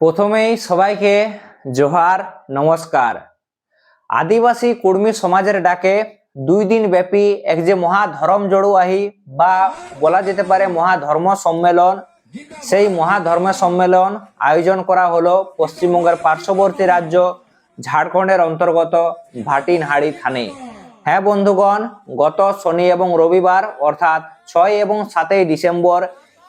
প্রথমেই সবাইকে জোহার, নমস্কার। আদিবাসী কুর্মী সমাজের ডাকে দুই দিন ব্যাপী এক যে মহা ধর্ম জড়ুয়াহি বা বলা যেতে পারে মহা ধর্ম সম্মেলন, সেই মহা ধর্ম সম্মেলন আয়োজন করা হলো পশ্চিমবঙ্গের পার্শ্ববর্তী রাজ্য ঝাড়খণ্ডের অন্তর্গত ভাটিনহাড়ি থানে। হ্যাঁ বন্ধুগণ, গত শনি এবং রবিবার, অর্থাৎ ছয় এবং সাতই ডিসেম্বর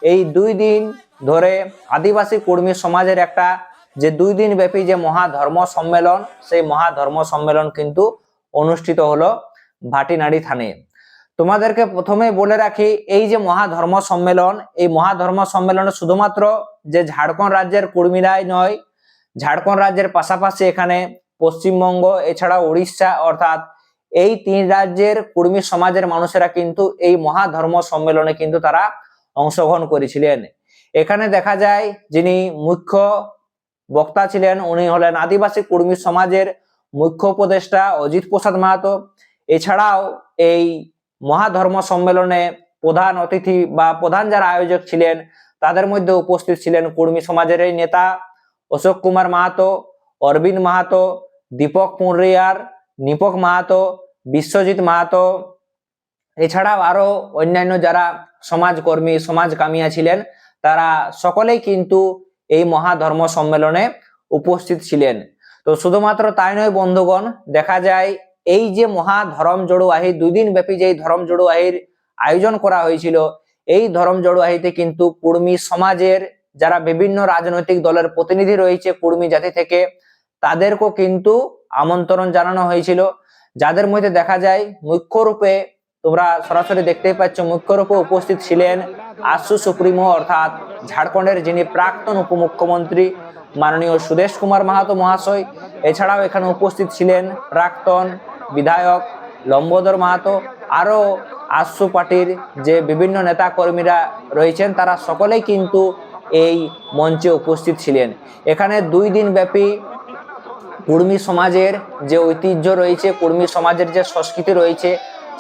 এই দুই দিন ধরে আদিবাসী কর্মী সমাজের একটা যে দুই দিন ব্যাপী যে মহা ধর্ম সম্মেলন, সেই মহা ধর্ম সম্মেলন কিন্তু অনুষ্ঠিত হলো ভাটিনাড়ি থানে। তোমাদেরকে প্রথমে বলে রাখি, এই যে মহা ধর্ম সম্মেলন, এই মহা ধর্ম সম্মেলনে শুধুমাত্র যে ঝাড়খণ্ড রাজ্যের কর্মীরাই নয়, ঝাড়খণ্ড রাজ্যের পাশাপাশি এখানে পশ্চিমবঙ্গ এছাড়া উড়িষ্যা অর্থাৎ এই তিন রাজ্যের কর্মী সমাজের মানুষেরা কিন্তু এই মহা ধর্ম সম্মেলনে কিন্তু তারা অংশগ্রহণ করেছিলেন। এখানে দেখা যায় যিনি মুখ্য বক্তা ছিলেন, উনি হলেন আদিবাসী কর্মী সমাজের মুখ্য উপদেষ্টা অজিত প্রসাদ মাহাতো। এছাড়াও এই মহাধর্ম সম্মেলনে প্রধান অতিথি বা প্রধান যারা আয়োজক ছিলেন, তাদের মধ্যে উপস্থিত ছিলেন কর্মী সমাজের এই নেতা অশোক কুমার মাহাতো, অরবিন্দ মাহাতো, দীপক পুনরিয়ার, নিপক মাহাতো, বিশ্বজিৎ মাহাতো এছাড়াও আরও অন্যান্য যারা সমাজকর্মী সমাজ কামিয়া ছিলেন তারা সকলেই কিন্তু এই মহাধর্ম সম্মেলনে উপস্থিত ছিলেন। তো শুধুমাত্র তাই নয় বন্ধুগণ, দেখা যায় এই যে মহা ধরম জড়ুয়াহি দুই দিন ব্যাপী যে ধরম জড়ুয়াহির আয়োজন করা হয়েছিল, এই ধরম জড়ুয়াহিতে কিন্তু কুর্মী সমাজের যারা বিভিন্ন রাজনৈতিক দলের প্রতিনিধি রয়েছে কুর্মী জাতি থেকে, তাদেরকেও কিন্তু আমন্ত্রণ জানানো হয়েছিল। যাদের মধ্যে দেখা যায় মুখ্য রূপে তোমরা সরাসরি দেখতেই পাচ্ছ মুখ্য রূপে উপস্থিত ছিলেন আশু সুপ্রিমো, অর্থাৎ ঝাড়খণ্ডের যিনি প্রাক্তন উপমুখ্যমন্ত্রী মাননীয় সুদেশ কুমার মাহাতো মহাশয়, এছাড়াও এখানে উপস্থিত ছিলেন প্রাক্তন বিধায়ক লম্বোদর মাহাতো, আরও আশু পার্টির যে বিভিন্ন নেতা কর্মীরা রয়েছেন, তারা সকলেই কিন্তু এই মঞ্চে উপস্থিত ছিলেন। এখানে দুই দিন ব্যাপী কুর্মী সমাজের যে ঐতিহ্য রয়েছে, কুর্মী সমাজের যে সংস্কৃতি রয়েছে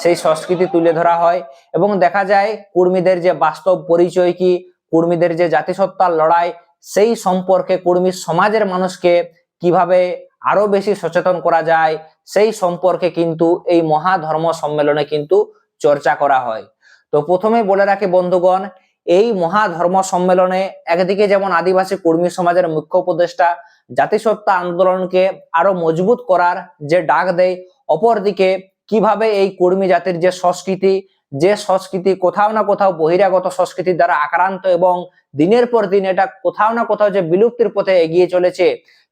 সেই সংস্কৃতি তুলে ধরা হয় এবং দেখা যায় কুর্মীদের যে বাস্তব পরিচয় কি, কুর্মীদের যে জাতিসত্তার লড়াই, সেই সম্পর্কে কুর্মী সমাজের মানুষকে কীভাবে আরও বেশি সচেতন করা যায়, সেই সম্পর্কে কিন্তু এই মহা ধর্ম সম্মেলনে কিন্তু চর্চা করা হয়। তো প্রথমে বলে রাখি বন্ধুগণ, এই মহা ধর্ম সম্মেলনে একদিকে যেমন আদিবাসী কর্মী সমাজের মুখ্য উপদেষ্টা জাতিসত্তা আন্দোলনকে আরও মজবুত করার যে ডাক দেয়, অপরদিকে কীভাবে এই কর্মী জাতির যে সংস্কৃতি যে সংস্কৃতি কোথাও না কোথাও বহিরাগত সংস্কৃতির দ্বারা আক্রান্ত এবং দিনের পর দিন এটা কোথাও না কোথাও যে বিলুপ্তির পথে এগিয়ে চলেছে,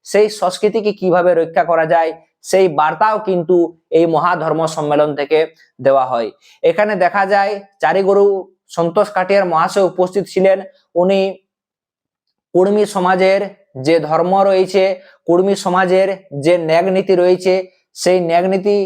সেই সংস্কৃতিকে কীভাবে রক্ষা করা যায়, সেই বার্তাও কিন্তু এই মহাধর্ম সম্মেলন থেকে দেওয়া হয়। এখানে দেখা যায়, চারিগুরু সন্তোষ কাটিয়ার মহাশয় উপস্থিত ছিলেন। উনি কর্মী সমাজের যে ধর্ম রয়েছে, কর্মী সমাজের যে ন্যাগ নীতি রয়েছে, সেই ন্যাগ নীতি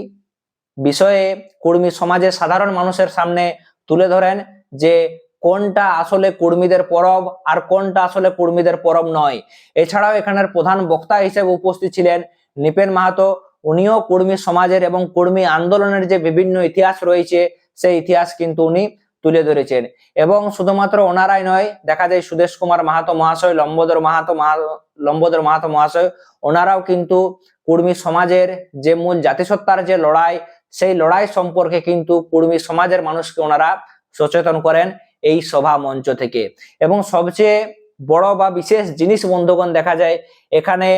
বিষয়ে কর্মী সমাজের সাধারণ মানুষের সামনে তুলে ধরেন যে কোনটা আসলে কর্মীদের পরব আর কোনটা আসলে কর্মীদের পরব নয়। এছাড়াও এখানের প্রধান বক্তা হিসেবে উপস্থিত ছিলেন নিপেন মাহাতো। উনিও কর্মী সমাজের এবং কর্মী আন্দোলনের যে বিভিন্ন ইতিহাস রয়েছে, সেই ইতিহাস কিন্তু উনি তুলে ধরেছেন। এবং শুধুমাত্র ওনারাই নয়, দেখা যায় সুদেশ কুমার মাহাতো মহাশয়, লম্বোদর মাহাতো মহা- লম্বোদর মাহাতো মহাশয়, ওনারাও কিন্তু কর্মী সমাজের যে মূল জাতিসত্তার যে লড়াই সেই লড়াই সম্পর্কে কিন্তু কুর্মী সমাজের মানুষকে ওনারা সচেতন করেন এই সভা মঞ্চ থেকে। এবং সবচেয়ে বড় বা বিশেষ জিনিস বন্ধুগণ দেখা যায়, এখানে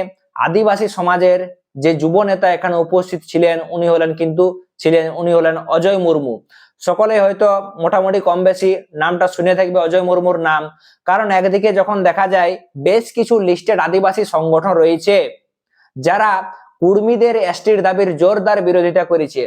আদিবাসী সমাজের যে যুব নেতা এখানে উপস্থিত ছিলেন, উনি হলেন কিন্তু ছিলেন, উনি হলেন অজয় মুর্মু। সকলে হয়তো মোটামুটি কম বেশি নামটা শুনে থাকবে অজয় মুর্মুর নাম। কারণ একদিকে যখন দেখা যায়, বেশ কিছু লিস্টেড আদিবাসী সংগঠন রয়েছে, যারা কুর্মীদের এসটির দাবির জোরদার বিরোধিতা করেছে।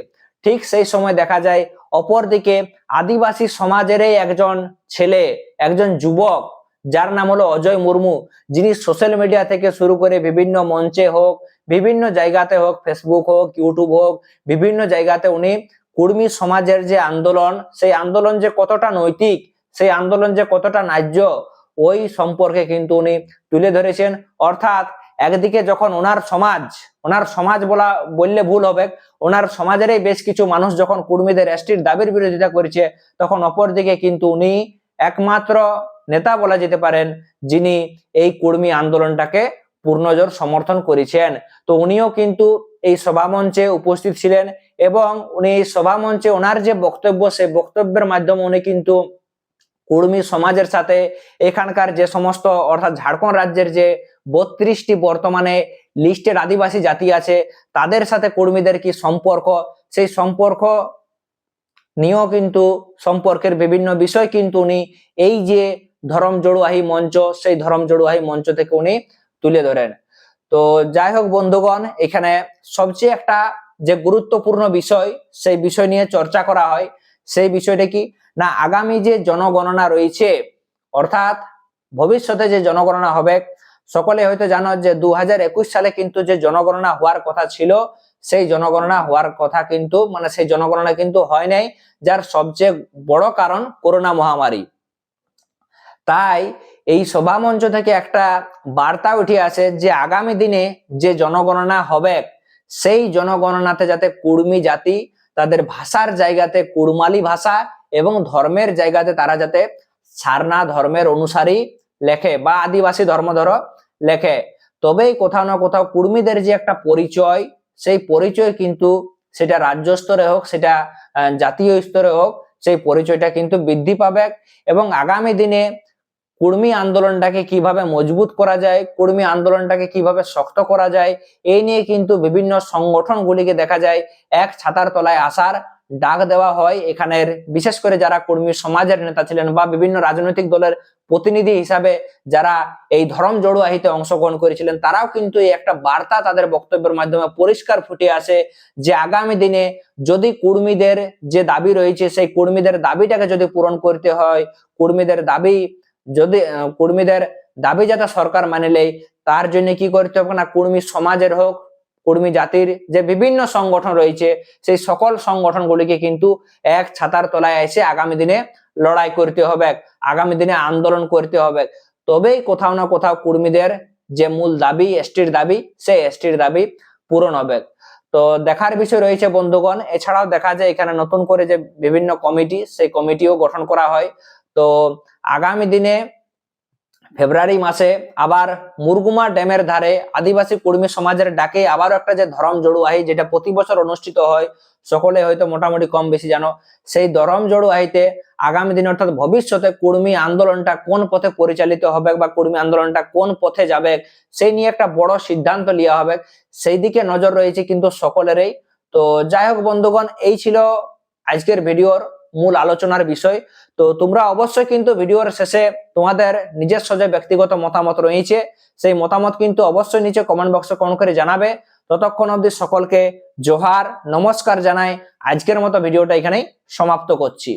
ঠিক সেই সময় দেখা যায় অপরদিকে আদিবাসী সমাজেরই একজন ছেলে, একজন যুবক, যার নাম হলো অজয় মুর্মু, যিনি সোশ্যাল মিডিয়া থেকে শুরু করে বিভিন্ন মঞ্চে হোক, বিভিন্ন জায়গাতে হোক ফেসবুক হোক ইউটিউব হোক, বিভিন্ন জায়গাতে উনি কুর্মী সমাজের যে আন্দোলন, সেই আন্দোলন যে কতটা নৈতিক, সেই আন্দোলন যে কতটা ন্যায্য, ওই সম্পর্কে কিন্তু উনি তুলে ধরেছেন। অর্থাৎ একদিকে যখন ওনার সমাজ ওনার সমাজ বলা, বললে ভুল হবে, ওনার সমাজেরই বেশ কিছু মানুষ যখন কুর্মীদের এসটির দাবির বিরোধিতা করেছে, তখন অপরদিকে কিন্তু উনি একমাত্র নেতা বলা যেতে পারেন, যিনি এই কর্মী আন্দোলনটাকে পূর্ণজোর সমর্থন করেছেন। তো উনিও কিন্তু এই সভামঞ্চে উপস্থিত ছিলেন এবং উনি এই সভামঞ্চে ওনার যে বক্তব্য, সেই বক্তব্যের মাধ্যমে উনি কিন্তু কুর্মী সমাজের সাথে এখানকার যে সমস্ত, অর্থাৎ ঝাড়খণ্ড রাজ্যের যে বত্রিশটি বর্তমানে লিস্টেড আদিবাসী জাতি আছে, তাদের সাথে কর্মীদের কি সম্পর্ক? সেই সম্পর্ক নিয়েও কিন্তু সম্পর্কের বিভিন্ন বিষয় কিন্তু উনি এই যে ধরম জড়ুয়াহি মঞ্চ, সেই ধরম জড়ুয়াহি মঞ্চ থেকে উনি তুলে ধরেন। তো যাই হোক বন্ধুগণ, এখানে সবচেয়ে একটা যে গুরুত্বপূর্ণ বিষয়, সেই বিষয় নিয়ে চর্চা করা হয়। সেই বিষয়টা কি? না, আগামী যে জনগণনা রয়েছে, অর্থাৎ ভবিষ্যতে যে জনগণনা হবে, সকলে হয়তো জানো যে দুহাজার একুশ সালে কিন্তু যে জনগণনা হওয়ার কথা ছিল, সেই জনগণনা হওয়ার কথা কিন্তু মানে সেই জনগণনা কিন্তু হয় নাই, যার সবচেয়ে বড় কারণ করোনা মহামারী। তাই এই সভা মঞ্চ থেকে একটা বার্তা উঠে আসে যে আগামী দিনে যে জনগণনা হবে, সেই জনগণনাতে যাতে কুর্মী জাতি ভাষার জায়গাতে কুড়মালি ভাষা এবং ধর্মের জায়গাতে তারা যাতে সারনা ধর্মের অনুসারী লেখে বা আদিবাসী ধর্ম ধরো লেখে। তবেই কোথাও না কোথাও কুর্মীদের যে একটা পরিচয়, সেই পরিচয় কিন্তু সেটা রাজ্য স্তরে হোক, সেটা জাতীয় স্তরে হোক, সেই পরিচয়টা কিন্তু বৃদ্ধি পাবে এবং আগামী দিনে কুর্মী আন্দোলনটাকে কীভাবে মজবুত করা যায়, কুর্মী আন্দোলনটাকে কীভাবে শক্ত করা যায় এই নিয়ে কিন্তু বিভিন্ন সংগঠনগুলিকে দেখা যায়। এক ছাতার তলায় আসার ডাক দেওয়া হয়। এখানের বিশেষ করে যারা কর্মী সমাজের নেতা ছিলেন বা বিভিন্ন রাজনৈতিক দলের প্রতিনিধি হিসাবে যারা এই ধর্ম জড়ুয়াহিতে অংশগ্রহণ করেছিলেন, তারাও কিন্তু এই একটা বার্তা তাদের বক্তব্যের মাধ্যমে পরিষ্কার ফুটে আসে যে আগামী দিনে যদি কর্মীদের যে দাবি রয়েছে, সেই কর্মীদের দাবিটাকে যদি পূরণ করতে হয়, কর্মীদের দাবি যদি কর্মীদের দাবি যাতে সরকার মানে নেয় তার জন্য কি করতে হবে না? কর্মী সমাজের হোক, কর্মী জাতির যে বিভিন্ন সংগঠন রয়েছে, সেই সকল সংগঠনগুলিকে কিন্তু এক ছাতার তলায় এসে আগামী দিনে লড়াই করতে হবে, আগামী দিনে আন্দোলন করতে হবে। তবেই কোথাও না কোথাও কর্মীদের যে মূল দাবি, এসটির দাবি, সেই এসটির দাবি পূরণ হবে। তো দেখার বিষয় রয়েছে বন্ধুগণ, এছাড়াও দেখা যায় এখানে নতুন করে যে বিভিন্ন কমিটি, সেই কমিটিও গঠন করা হয়। তো আগামী দিনে ফেব্রুয়ারি মাসে আবার মুরগুমা ড্যামের ধারে আদিবাসী কর্মী সমাজের ডাকে আবারও একটা যে ধরম জড়ুয়াহি যেটা প্রতি বছর অনুষ্ঠিত হয়, সকলে হয়তো মোটামুটি কম বেশি জানো। সেই ধরম জড়ুয়াহিতে আগামী দিনে অর্থাৎ ভবিষ্যতে কর্মী আন্দোলনটা কোন পথে পরিচালিত হবে বা কর্মী আন্দোলনটা কোন পথে যাবে, সেই নিয়ে একটা বড় সিদ্ধান্ত নেওয়া হবে। সেই দিকে নজর রয়েছে কিন্তু সকলেরই। তো যাই হোক বন্ধুগণ, এই ছিল আজকের ভিডিওর মূল আলোচনার বিষয়। তো তোমরা অবশ্যই কিন্তু ভিডিওর শেষে তোমাদের নিজস্ব যে ব্যক্তিগত মতামত রয়েছে, সেই মতামত কিন্তু অবশ্যই নিচে কমেন্ট বক্সে কমেন্ট করে জানাবে। ততক্ষণ অবধি সকলকে জোহার, নমস্কার জানাই। আজকের মতো ভিডিওটা এখানেই সমাপ্ত করছি।